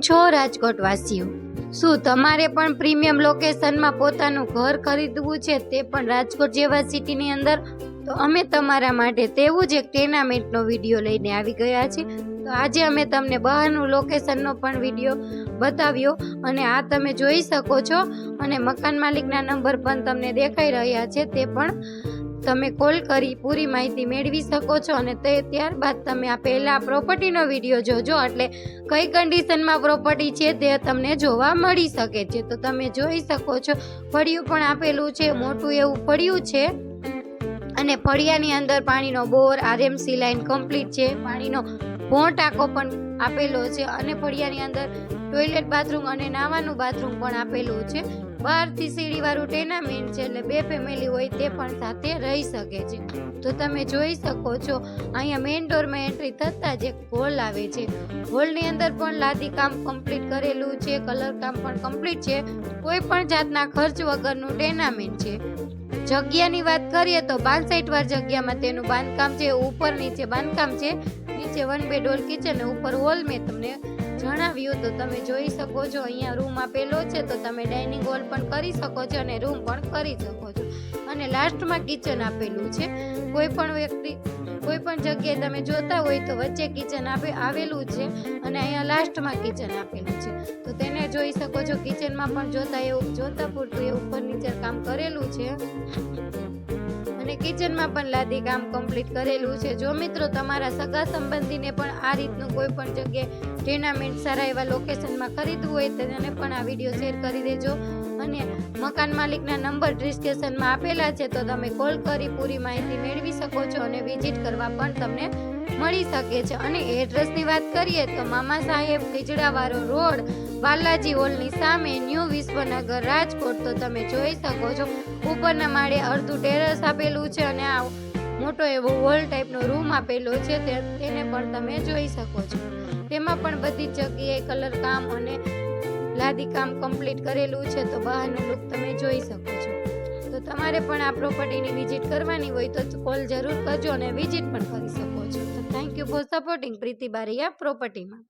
છો રાજકોટ વાસીઓ શું તમારે પણ પ્રીમિયમ લોકેશનમાં પોતાનું ઘર ખરીદવું છે તે પણ રાજકોટ જેવા સિટીની અંદર? તો અમે તમારા માટે તેવું જ એક ટેનામેન્ટનો વીડિયો લઈને આવી ગયા છે તો આજે અમે તમને બહારનું લોકેશનનો પણ વીડિયો બતાવ્યો અને આ તમે જોઈ શકો છો અને મકાન માલિકના નંબર પણ તમને દેખાઈ રહ્યા છે તે પણ તમે કોલ કરી પૂરી માહિતી મેળવી શકો છો અને તે ત્યારબાદ તમે આ પહેલાં પ્રોપર્ટીનો વીડિયો જોજો એટલે કઈ કન્ડિશનમાં પ્રોપર્ટી છે તે તમને જોવા મળી શકે છે. તો તમે જોઈ શકો છો, ફળિયું પણ આપેલું છે, મોટું એવું ફળિયું છે અને ફળિયાની અંદર પાણીનો બોર, આરએમસી લાઈન કમ્પ્લીટ છે, પાણીનો ભોં ટાંકો પણ આપેલો છે અને ફળિયાની અંદર ટોયલેટ બાથરૂમ અને નાવાનું બાથરૂમ પણ આપેલું છે. બહારથી સીડીવાળું ટેનામેન્ટ છે એટલે બે ફેમિલી હોય તે પણ સાથે રહી શકે છે. તો તમે જોઈ શકો છો, અહીંયા મેઇન ડોરમાં એન્ટ્રી થતાં જ એક હોલ આવે છે. હોલની અંદર પણ લાદી કામ કમ્પ્લીટ કરેલું છે કલર કામ પણ કમ્પ્લીટ છે. કોઈ પણ જાતના ખર્ચ વગરનું ટેનામેન્ટ છે. જગ્યાની વાત કરીએ તો બાંસઠ વાર જગ્યામાં તેનું બાંધકામ છે, ઉપર નીચે બાંધકામ છે. નીચે વન બેડ હોલ કિચન ઉપર હોલ મેં તમને જણાવ્યું તો તમે જોઈ શકો છો, અહીંયા રૂમ આપેલો છે તો તમે ડાઇનિંગ હોલ પણ કરી શકો છો અને રૂમ પણ કરી શકો છો. અને લાસ્ટમાં કિચન આપેલું છે. કોઈ પણ વ્યક્તિ, કોઈ પણ જગ્યાએ તમે જોતા હોય તો વચ્ચે કિચન આપે, આવેલું છે અને અહીંયા લાસ્ટમાં કિચન આપેલું છે. તો તેને જોઈ શકો છો કિચનમાં પણ જોતા એવું, જોતા પૂરતું એવું ફર્નિચર કામ કરેલું છે. અને કિચનમાં પણ લાદી કામ કમ્પ્લીટ કરેલું છે. જો મિત્રો તમારા સગા સંબંધીને પણ આ રીતનું કોઈ પણ જગ્યાએ ટેનામેન્ટ સારા એવા લોકેશનમાં ખરીદવું હોય તેને પણ આ વીડિયો શેર કરી દેજો. અને મકાન માલિકના નંબર ડિસ્ક્રિપ્શનમાં આપેલા છે તો તમે કોલ કરી પૂરી માહિતી મેળવી શકો છો અને વિઝિટ કરવા પણ તમને મળી શકે છે. અને એડ્રેસની વાત કરીએ તો મામા સાહેબ ખીજડાવાળો રોડ બાલાજી હોલની સામે ન્યૂ વિશ્વનગર રાજકોટ, તો તમે જોઈ શકો છો, ઉપરના માળે અડધું ટેરેસ આપેલું છે અને આ મોટો એવો હોલ ટાઈપનો રૂમ આપેલો છે તેને પણ તમે જોઈ શકો છો. તેમાં પણ બધી જગ્યાએ કલર કામ અને લાદી કામ કમ્પ્લીટ કરેલું છે, તો બહારનું લુક તમે જોઈ શકો છો. તો તમારે પણ આ પ્રોપર્ટીની વિઝિટ કરવાની હોય તો કોલ જરૂર કરજો અને વિઝિટ પણ કરી શકો છો. તો thank you for supporting Preeti Baraiya પ્રોપર્ટીમાં